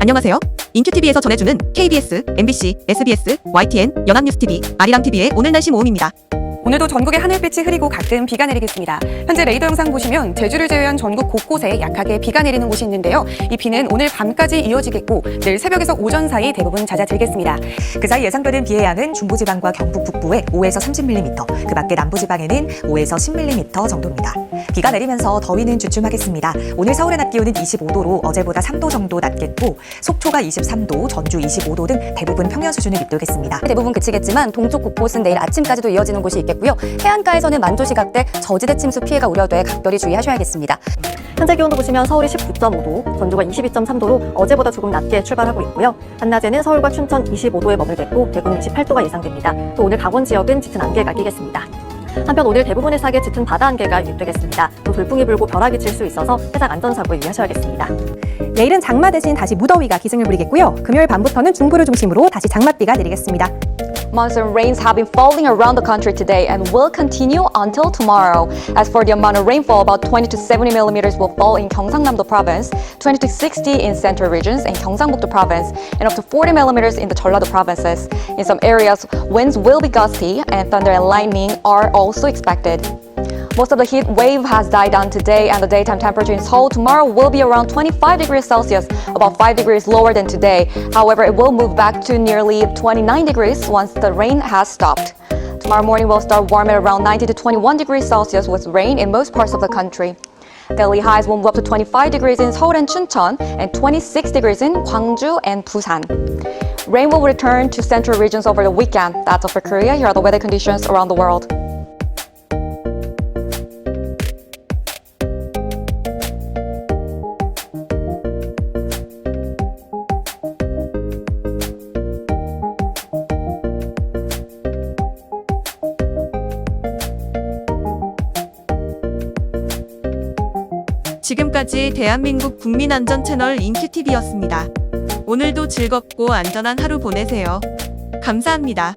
안녕하세요. 인큐TV에서 전해주는 KBS, MBC, SBS, YTN, 연합뉴스TV, 아리랑TV의 오늘 날씨 모음입니다. 오늘도 전국의 하늘빛이 흐리고 가끔 비가 내리겠습니다. 현재 레이더 영상 보시면 제주를 제외한 전국 곳곳에 약하게 비가 내리는 곳이 있는데요. 이 비는 오늘 밤까지 이어지겠고 내일 새벽에서 오전 사이 대부분 잦아들겠습니다. 그 사이 예상되는 비의 양은 중부지방과 경북 북부에 5에서 30mm, 그 밖에 남부지방에는 5에서 10mm 정도입니다. 비가 내리면서 더위는 주춤하겠습니다. 오늘 서울의 낮 기온은 25도로 어제보다 3도 정도 낮겠고 속초가 23도, 전주 25도 등 대부분 평년 수준을 밑돌겠습니다. 대부분 그치겠지만 동쪽 곳곳은 내일 아침까지도 이어지는 곳이 있겠 고요. 해안가에서는 만조 시각대 저지대 침수 피해가 우려돼 각별히 주의하셔야겠습니다. 현재 기온도 보시면 서울이 19.5도, 전주가 22.3도로 어제보다 조금 낮게 출발하고 있고요. 한낮에는 서울과 춘천 25도에 머물겠고 대구는 28도가 예상됩니다. 또 오늘 강원 지역은 짙은 안개가 끼겠습니다. 한편 오늘 대부분의 사게 짙은 바다 안개가 유입되겠습니다. 또 돌풍이 불고 벼락이 칠 수 있어서 해상 안전사고에 유의하셔야겠습니다. 내일은 장마 대신 다시 무더위가 기승을 부리겠고요. 금요일 밤부터는 중부를 중심으로 다시 장맛비가 내리겠습니다. Monsoon rains have been falling around the country today and will continue until tomorrow. As for the amount of rainfall, about 20 to 70 millimeters will fall in Gyeongsangnam-do province, 20 to 60 in central regions and Gyeongsangbuk-do province, and up to 40 millimeters in the Jeollado provinces. In some areas, winds will be gusty and thunder and lightning are also expected. Most of the heat wave has died down today, and the daytime temperature in Seoul tomorrow will be around 25 degrees Celsius, about 5 degrees lower than today. However, it will move back to nearly 29 degrees once the rain has stopped. Tomorrow morning will start warm at around 90 to 21 degrees Celsius with rain in most parts of the country. Daily highs will move up to 25 degrees in Seoul and Chuncheon and 26 degrees in Gwangju and Busan. Rain will return to central regions over the weekend. That's all for Korea. Here are the weather conditions around the world. 지금까지 대한민국 국민안전 채널 인큐TV였습니다. 오늘도 즐겁고 안전한 하루 보내세요. 감사합니다.